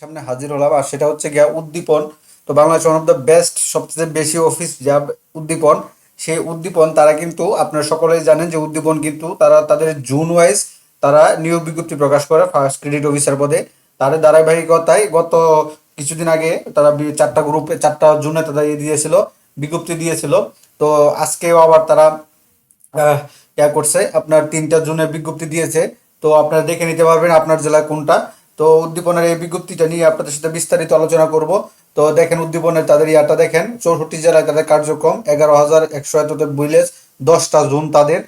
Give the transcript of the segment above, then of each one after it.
সামনে হাজির হলাম। আর সেটা হচ্ছে গিয়া উদ্দীপন। তো Bangladesh one of the best সবচেয়ে বেশি অফিস যা উদ্দীপন। সেই উদ্দীপন, তারা কিন্তু আপনারা সকলেই জানেন যে উদ্দীপন কিন্তু তারা তাদের জুন ওয়াইজ তারা নিয়োগ বিজ্ঞপ্তি প্রকাশ করে ফার্স্ট ক্রেডিট অফিসার পদে। তাদের ধারাবাহিকতায় গত কিছুদিন আগে তারা চারটা গ্রুপে চারটা জুনে তারা ইয়ে দিয়েছিল, বিজ্ঞপ্তি দিয়েছিল। তো আজকেও আবার তারা ইয়া করছে, আপনার তিনটা জুনে বিজ্ঞপ্তি দিয়েছে। তো আপনারা দেখে নিতে পারবেন আপনার জেলা কোনটা। তো উদ্দীপনের এই বিজ্ঞপ্তিটা নিয়ে আপনাদের সাথে বিস্তারিত আলোচনা করব। তো দেখেন উদ্দীপনের তাদের ইয়াটা দেখেন, চৌষট্টি জেলায় তাদের কার্যক্রম, এগারো হাজার একশো এতটা ভিলেজ দশটা জোন তাদের।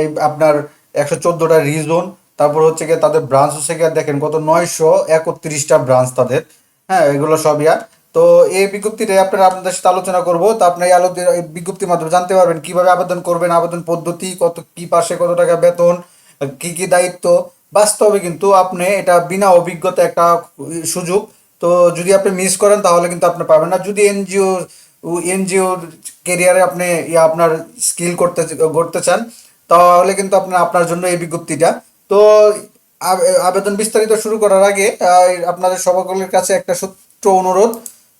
এই আপনার একশো চোদ্দোটা রিজন তারপর হচ্ছে গিয়ে তাদের ব্রাঞ্চ হচ্ছে গিয়ে দেখেন কত নয়শো একত্রিশটা ব্রাঞ্চ তাদের। হ্যাঁ এগুলো সব ইয়া তো এই বিজ্ঞপ্তিটা আপনারা আপনাদের সাথে আলোচনা করব। তো আপনি এই আলো বিজ্ঞপ্তির মাধ্যমে জানতে পারবেন কীভাবে আবেদন করবেন, আবেদন পদ্ধতি কত কি পাশে কত টাকা বেতন, কি কি দায়িত্ব বাস্তবে কিন্তু আপনি এটা বিনা অভিজ্ঞতা একটা সুযোগ। তো যদি আপনি মিস করেন, তাহলে কিন্তু আপনি পাবেন না। যদি এনজিও এনজিও কেরিয়ারে আপনি আপনার স্কিল করতে করতে চান, তাহলে কিন্তু আপনার আপনার জন্য এই বিজ্ঞপ্তিটা। তো আবেদন বিস্তারিত শুরু করার আগে আপনাদের সকলের কাছে একটা সূত্র অনুরোধ।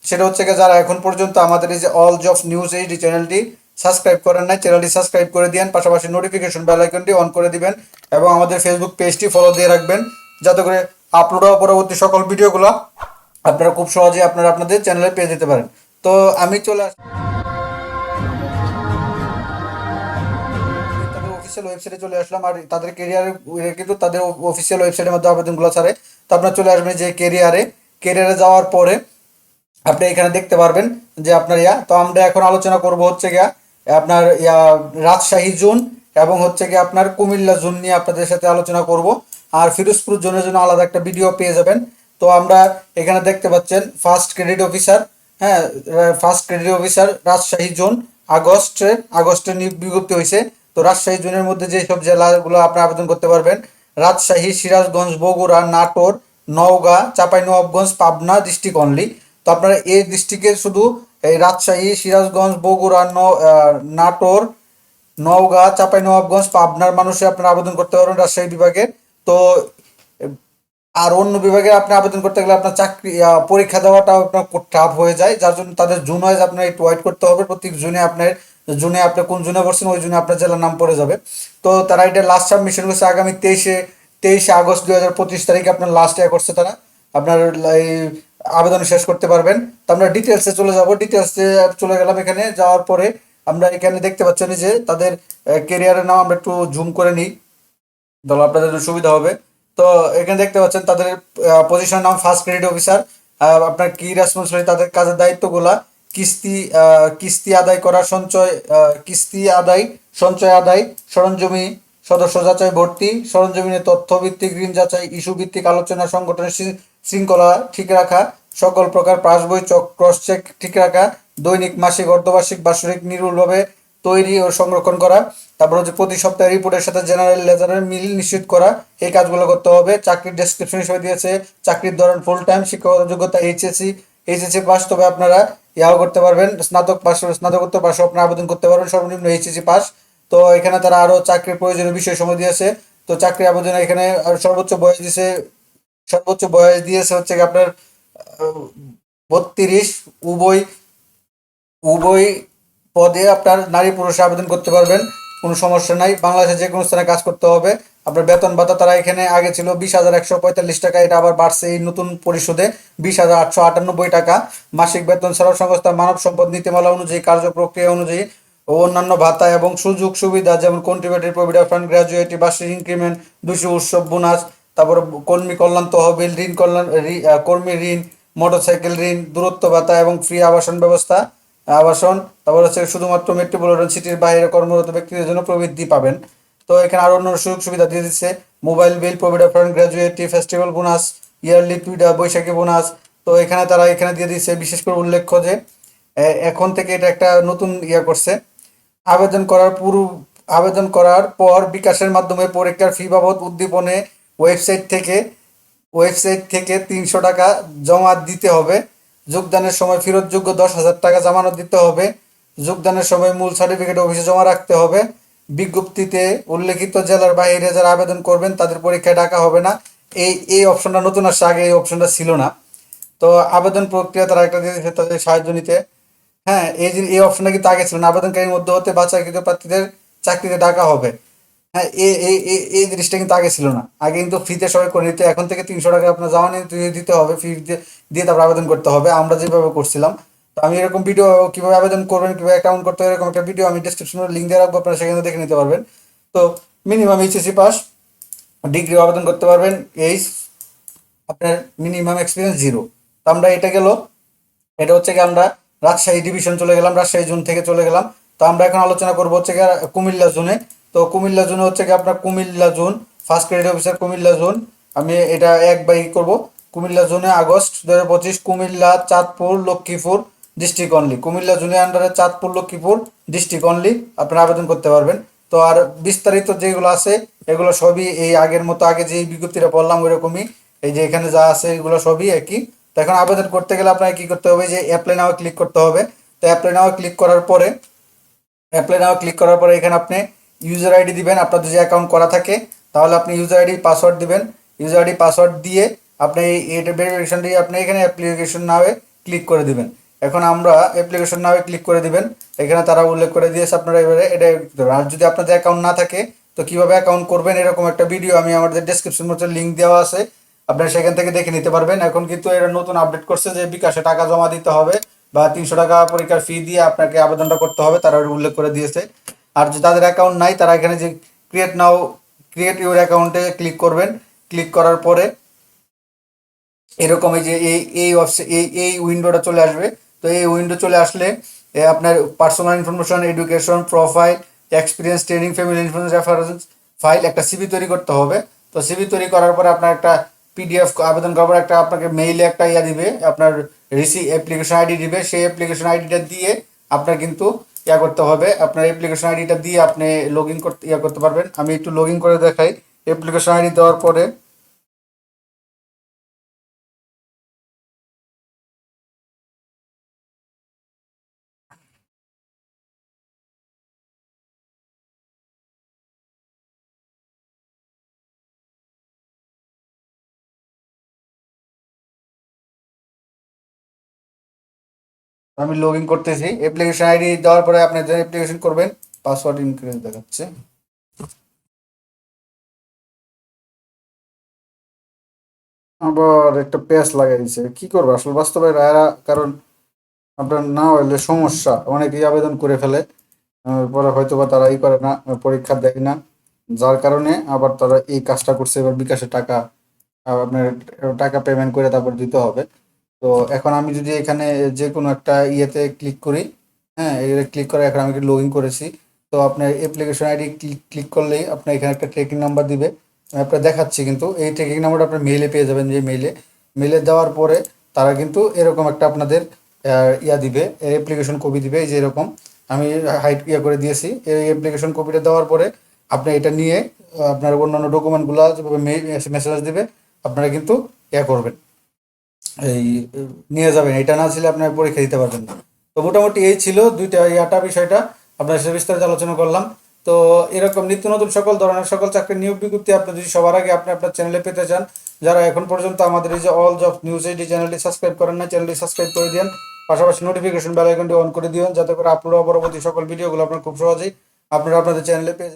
সেটা হচ্ছে যারা এখন পর্যন্ত আমাদের এই যে অল জব নিউজ এইচডি চ্যানেলটি সাবস্ক্রাইব করেন নাই, চ্যানেলটি সাবস্ক্রাইব করে দিন পাশাপাশি নোটিফিকেশন বেল আইকনটি অন করে দিবেন এবং আমাদের ফেসবুক পেজটি ফলো দিয়ে রাখবেন, যাতে করে আপলোড হওয়া পরবর্তী সকল ভিডিওগুলো আপনারা খুব সহজে আপনারা আপনাদের চ্যানেলে পেয়ে যেতে পারেন। তো আমি চলে আস অফিসিয়াল ওয়েবসাইটে চলে আসলাম, আর তাদের কেরিয়ারে কিন্তু তাদের অফিসিয়াল ওয়েবসাইটের মধ্যে আবেদনগুলো ছাড়ে। তো আপনার চলে আসবেন যে কেরিয়ারে কেরিয়ারে যাওয়ার পরে আপনি এখানে দেখতে পারবেন যে আপনার ইয়া, তো আমরা এখন আলোচনা করব হচ্ছে গিয়া আপনার রাজশাহী জোন এবং হচ্ছে গিয়ে আপনার কুমিল্লা জোন নিয়ে আপনাদের সাথে আলোচনা করব। আর ফিরোজপুর জোনের জন্য আলাদা একটা ভিডিও পেয়ে যাবেন। তো আমরা এখানে দেখতে পাচ্ছেন ফার্স্ট ক্রেডিট অফিসার হ্যাঁ first credit officer Rajshahi zone, আগস্টে আগস্টে বিজ্ঞপ্তি হয়েছে। তো রাজশাহী জোনের মধ্যে যে সব জেলাগুলো আপনি আবেদন করতে পারবেন, রাজশাহী, সিরাজগঞ্জ, বগুড়া, নাটোর, নওগাঁ, চাঁপাইনবাবগঞ্জ, পাবনা ডিস্ট্রিক্ট অনলি তো আপনারা এই ডিস্ট্রিক্টে শুধু এই রাজশাহী, সিরাজগঞ্জ, বগুড়া নাটোর, নওগাঁ, চাঁপাইনবাবগঞ্জ, পাবনার মানুষে আপনারা আবেদন করতে পারবেন রাজশাহী বিভাগে। তো, আর অন্য বিভাগে আপনি আবেদন করতে গেলে আপনার চাকরি পরীক্ষা দেওয়াটা আপনার টাফ হয়ে যায়। যার জন্য তাদের জুন ওয়াইজ আপনার একটু ওয়েট করতে হবে। প্রত্যেক জুনে আপনার জুনে আপনি কোন জুনে পড়ছেন, ওই জুনে আপনার জেলার নাম পড়ে যাবে। তো, তারা এটা লাস্ট সাবমিশন করছে আগামী তেইশে তেইশে আগস্ট দু হাজার পঁচিশ তারিখে আপনার লাস্ট ইয়ে করছে তারা। আপনার এই আবেদন শেষ করতে পারবেন। তো আমরা ডিটেলসে চলে যাব। ডিটেলসে চলে গেলাম এখানে। যাওয়ার পরে আমরা এখানে দেখতে পাচ্ছেন যে তাদের কেরিয়ারের নাম আমরা একটু জুম করে নিই। তাহলে আপনাদের জন্য সুবিধা হবে। তো এখানে দেখতে পাচ্ছেন তাদের পজিশন নাম ফার্স্ট ক্রেডিট অফিসার আপনার কি রেসপন্সিবিলিটি তাদের কাজের দায়িত্বগুলা, কিস্তি কিস্তি আদায় করা, সঞ্চয় কিস্তি আদায়, সঞ্চয় আদায়, সরঞ্জমি, সদস্য যাচাই, ভর্তি, সরঞ্জমিনের তথ্য ভিত্তিক ঋণ যাচাই ইস্যু ভিত্তিক আলোচনা, সংগঠনের শৃঙ্খলা ঠিক রাখা, সকল প্রকার পাস বই ক্রস চেক ঠিক রাখা, দৈনিক, মাসিক, অর্ধবার্ষিক, বার্ষিক নির্ভুলভাবে তৈরি ও সংরক্ষণ করা, তারপর হচ্ছে প্রতি সপ্তাহে রিপোর্টের সাথে জেনারেল লেজারের মিল নিশ্চিত করা, এই কাজগুলো করতে হবে। চাকরির ডেসক্রিপশন হিসেবে দিয়েছে, চাকরির ধরন ফুল টাইম শিক্ষাগত যোগ্যতা এইচএসসি এইচএসি পাস তবে আপনারা ইয়াও করতে পারবেন। স্নাতক পাস স্নাতকোত্তর পাশে আপনারা আবেদন করতে পারবেন, সর্বনিম্ন এইচএসসি পাস তো এখানে তারা আরও চাকরির প্রয়োজনীয় বিষয় সময় দিয়েছে। তো চাকরি আবেদনে এখানে সর্বোচ্চ বয়স দিয়েছে সর্বোচ্চ বয়স দিয়েছে হচ্ছে আপনার বত্রিশ, উভয় উভয় পদে আপনার নারী পুরুষে আবেদন করতে পারবেন, কোনো সমস্যা নাই। বাংলাদেশে যে কোনো স্থানে কাজ করতে হবে। আপনার বেতন ভাতা তারা এখানে আগে ছিল বিশ হাজার একশো পঁয়তাল্লিশ টাকা, এটা আবার বাড়ছে এই নতুন পরিশোধে বিশ হাজার আটশো আটানব্বই টাকা। মাসিক বেতন সেবা সংস্থা মানব সম্পদ নীতিমালা অনুযায়ী, কার্য প্রক্রিয়া অনুযায়ী ও অন্যান্য ভাতা এবং সুযোগ সুবিধা, যেমন কন্ট্রিবিউটরি প্রভিডেন্ট ফান্ড গ্র্যাজুয়েটি বার্ষিক ইনক্রিমেন্ট দুশো উৎসব বোনাস তারপর কর্মী কল্যাণ তহবিল, ঋণ কল্যাণ কর্মী ঋণ, মোটরসাইকেল ঋণ, দূরত্ব ভাতা এবং ফ্রি আবাসন ব্যবস্থা, আবাসন। তারপর হচ্ছে শুধুমাত্র মেট্রোপলিটন সিটির বাইরে কর্মরত ব্যক্তিদের জন্য প্রবৃদ্ধি পাবেন। তো এখানে আরও অন্য সুযোগ সুবিধা দিয়ে দিচ্ছে। Mobile bill provident fund gratuity festival bonus yearly পিডা Boishakhi bonus তো এখানে তারা এখানে দিয়ে দিচ্ছে বিশেষ করে উল্লেখ্য যে এখন থেকে এটা একটা নতুন ইয়ে করছে। আবেদন করার পুরো, আবেদন করার পর বিকাশের মাধ্যমে পরীক্ষার ফি বাবদ উদ্দীপনে ওয়েবসাইট থেকে ওয়েবসাইট থেকে তিনশো টাকা জমা দিতে হবে। যোগদানের সময় ফেরতযোগ্য দশ হাজার টাকা জামানত দিতে হবে। যোগদানের সময় মূল সার্টিফিকেট অফিসে জমা রাখতে হবে। বিজ্ঞপ্তিতে উল্লেখিত জেলার বাইরে যারা আবেদন করবেন, তাদের পরীক্ষায় ডাকা হবে না। এই এই অপশনটা নতুন আসছে, আগে এই অপশনটা ছিল না। তো আবেদন প্রক্রিয়া তারা একটা দিয়েছে, তাদের সাহায্য নিতে। হ্যাঁ এই যে, এই অপশনটা কিন্তু আগে ছিল না। আবেদনকারীর মধ্যে হতে বাছাইকৃত প্রার্থীদের চাকরিতে ডাকা হবে। হ্যাঁ এই এই জিনিসটা কিন্তু আগে ছিল না। আগে কিন্তু ফ্রিতে সবাই করে নিতে। এখন থেকে তিনশো টাকা আপনার জমা নিয়ে দিতে হবে, ফি দিয়ে তারপর আবেদন করতে হবে। আমরা যেভাবে করছিলাম, তো আমি এরকম ভিডিও কীভাবে আবেদন করবেন, কীভাবে অ্যাকাউন্ট করতে হবে, এরকম একটা ভিডিও আমি ডিসক্রিপশনে লিঙ্ক দিয়ে রাখব, আপনারা সেখানে দেখে নিতে পারবেন। তো মিনিমাম এইচএসসি পাস ডিগ্রি আবেদন করতে পারবেন, এই আপনার মিনিমাম এক্সপিরিয়েন্স জিরো তো আমরা এটা গেল, এটা হচ্ছে কি আমরা রাজশাহী ডিভিশন চলে গেলাম, রাজশাহী জোন থেকে চলে গেলাম। তো আমরা এখন আলোচনা করব হচ্ছে কুমিল্লা জোনে। তো কুমিল্লা জোনে হচ্ছে কি আপনার Comilla zone first credit officer Comilla zone. আমি এটা এক বাই করব। কুমিল্লা জোনে আগস্ট দু হাজার পঁচিশ, কুমিল্লা, চাঁদপুর, লক্ষ্মীপুর ডিস্ট্রিক্ট অনলি কুমিল্লা জোনের আন্ডারে চাঁদপুর, লক্ষ্মীপুর ডিস্ট্রিক্ট অনলি আপনারা আবেদন করতে পারবেন। তো আর বিস্তারিত যেগুলো আছে, এগুলো সবই এই আগের মতো, আগে যে বিজ্ঞপ্তিটা পড়লাম ওইরকমই। এই যে এখানে যা আছে, এগুলো সবই একই। তো এখন আবেদন করতে গেলে আপনাকে কি করতে হবে, যে অ্যাপ্লাই নাও ক্লিক করতে হবে। তো অ্যাপ্লাই নাও ক্লিক করার পরে অ্যাপ্লাই নাও ক্লিক করার পরে এখানে আপনি ইউজার আইডি দিবেন, আপনাদের যে অ্যাকাউন্ট করা থাকে, তাহলে আপনি ইউজার আইডি পাসওয়ার্ড দিবেন। ইউজার আইডি পাসওয়ার্ড দিয়ে আপনি এই ভেরিফিকেশন দিয়ে আপনি এখানে অ্যাপ্লিকেশন নামে ক্লিক করে দিবেন। এখন আমরা অ্যাপ্লিকেশন নামে ক্লিক করে দিবেন। এখানে তারা উল্লেখ করে দিয়েছে আপনারা এবারে, এটা আর যদি আপনাদের অ্যাকাউন্ট না থাকে, তো কীভাবে অ্যাকাউন্ট করবেন এরকম একটা ভিডিও আমি আমাদের ডেসক্রিপশন মধ্যে লিঙ্ক দেওয়া আছে। আপনারা সেখান থেকে দেখে নিতে পারবেন। এখন কিন্তু এরা নতুন আপডেট করছে যে বিকাশে টাকা জমা দিতে হবে বা তিনশো টাকা পরীক্ষার ফি দিয়ে আপনাকে আবেদনটা করতে হবে। তারা উল্লেখ করে দিয়েছে। আর যে তাদের অ্যাকাউন্ট নাই, তারা এখানে যে ক্রিয়েট নাও ক্রিয়েট ইউর অ্যাকাউন্টে ক্লিক করবেন। ক্লিক করার পরে এরকম এই যে এই এই এই এই উইন্ডোটা চলে আসবে। তো এই উইন্ডো চলে আসলে আপনার personal information education profile experience training family information reference file একটা সিবি তৈরি করতে হবে। তো সিবি তৈরি করার পরে আপনার একটা পিডিএফ আবেদন করার পর একটা আপনাকে মেইলে একটা ইয়া দিবে, আপনার রিসি অ্যাপ্লিকেশন আইডি দিবে। সেই অ্যাপ্লিকেশন আইডিটা দিয়ে আপনার কিন্তু ইয়া করতে হবে। আপনার অ্যাপ্লিকেশন আইডিটা দিয়ে আপনি লগ ইন করতে ইয়া করতে পারবেন। আমি একটু লগ ইন করে দেখাই। অ্যাপ্লিকেশন আইডি দেওয়ার পরে আমি লগ ইন করতেছি। অ্যাপ্লিকেশন আইডি দেওয়ার পরে আপনি যে অ্যাপ্লিকেশন করবেন পাসওয়ার্ড ইনক্রিজ দেখাচ্ছে। আবার একটা প্যাচ লাগাই দিছে। কি করব? আসলে বাস্তবে এরা, কারণ আপনার না হইলে সমস্যা। অনেকেই আবেদন করে ফেলে। পরে হয়তো বা তারা ই করে না, পরীক্ষা দেয় না। যার কারণে আবার তারা এই কাজটা করছে। এবার বিকাশে টাকা আপনার টাকা পেমেন্ট করে তারপর দিতে হবে। তো এখন আমি যদি এখানে যে কোনো একটা ইয়েতে ক্লিক করি হ্যাঁ এটা ক্লিক করে এখন আমি লগ ইন করেছি। তো আপনার অ্যাপ্লিকেশন আইডি ক্লিক ক্লিক করলেই আপনার এখানে একটা ট্রেকিং নাম্বার দিবে। আমি আপনার দেখাচ্ছি কিন্তু, এই ট্রেকিং নাম্বারটা আপনার মেইলে পেয়ে যাবেন যে মেইলে মেইলে দেওয়ার পরে তারা কিন্তু এরকম একটা আপনাদের ইয়া দিবে অ্যাপ্লিকেশন কপি দিবে, এই যে এরকম। আমি হাইট ইয়া করে দিয়েছি। এই অ্যাপ্লিকেশন কপিটা দেওয়ার পরে আপনি এটা নিয়ে, আপনার অন্যান্য ডকুমেন্টগুলো মেসেজ দিবে, আপনারা কিন্তু ইয়া করবেন। এই, নিয়ে যাবেন। এটা না ছিল আপনার পরীক্ষা দিতে পারবেন না। তো মোটামুটি এই ছিল দুইটা ইয়াটা বিষয়টা। আপনার সাথে বিস্তারিত আলোচনা করলাম। তো এরকম নিত্য নতুন সকল ধরনের সকল চাকরির নিয়োগ বিজ্ঞপ্তি আপনি যদি সবার আগে আপনি আপনার চ্যানেলে পেতে চান, যারা এখন পর্যন্ত আমাদের এই যে অল জব নিউজ এইটি চ্যানেলটি সাবস্ক্রাইব করেন না চ্যানেলটি সাবস্ক্রাইব করে দিন পাশাপাশি নোটিফিকেশন বেল আইকনটি অন করে দিন যাতে করে আপলোড পরবর্তী সকল ভিডিওগুলো আপনার খুব সহজেই আপনারা আপনাদের চ্যানেলে পেয়ে।